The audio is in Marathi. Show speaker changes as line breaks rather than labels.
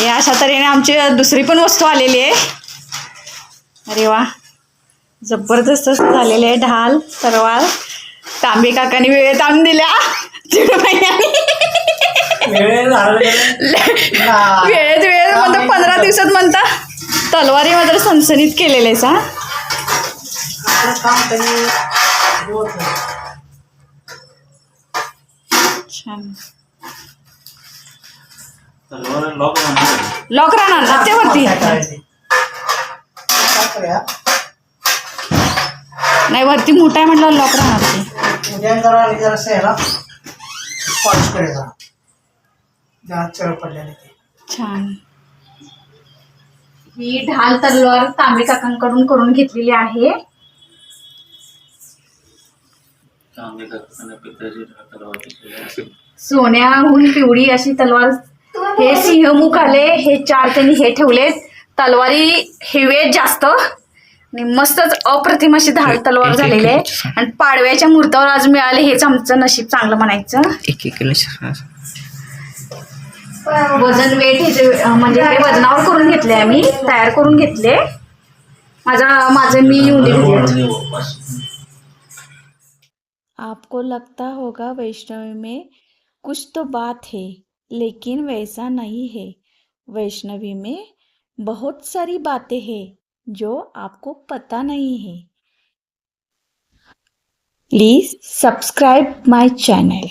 हे अशा तऱ्हेने आमची दुसरी पण वस्तू आलेली आहे. अरे वा. जबरदस्त झालेले आहे ढाल तरवार तांबे काकाने वेळेत आणून दिल्या दीड महिन्याने वेळेत वेळेत म्हणता पंधरा दिवसात म्हणता. तलवारी मात्र सनसनीत केलेले हा. छान लॉक राहणार ना ते वरती नाही वरती मोठा आहे म्हटलं लॉक राहणार ते
उद्या जरा आणि जरासं याला पॉलिश करे जरा जरा चळ पडलेले ते
छान. ही ढाल तलवार तांबे काकांकडून करून घेतलेली आहे. सोन्याहून पिवळी अशी तलवार हे सिंहमुख आले हे चार त्यांनी हे ठेवलेत. तलवारी हेवेत जास्त. आणि मस्तच अप्रतिम अशी धाड तलवार झालेली आहे. आणि पाडव्याच्या मुहूर्तावर आज मिळाले हेच आमचं नशीब चांगलं म्हणायचं.
एक एक किलो
वजन वेट हे म्हणजे हे वजनावर करून घेतले आम्ही तयार करून घेतले. माझा माझं मी घेतली.
आपको लगता होगा वैष्णवी में कुछ तो बात है। लेकिन वैसा नहीं है। वैष्णवी में बहुत सारी बातें हैं जो आपको पता नहीं है। Please subscribe my channel.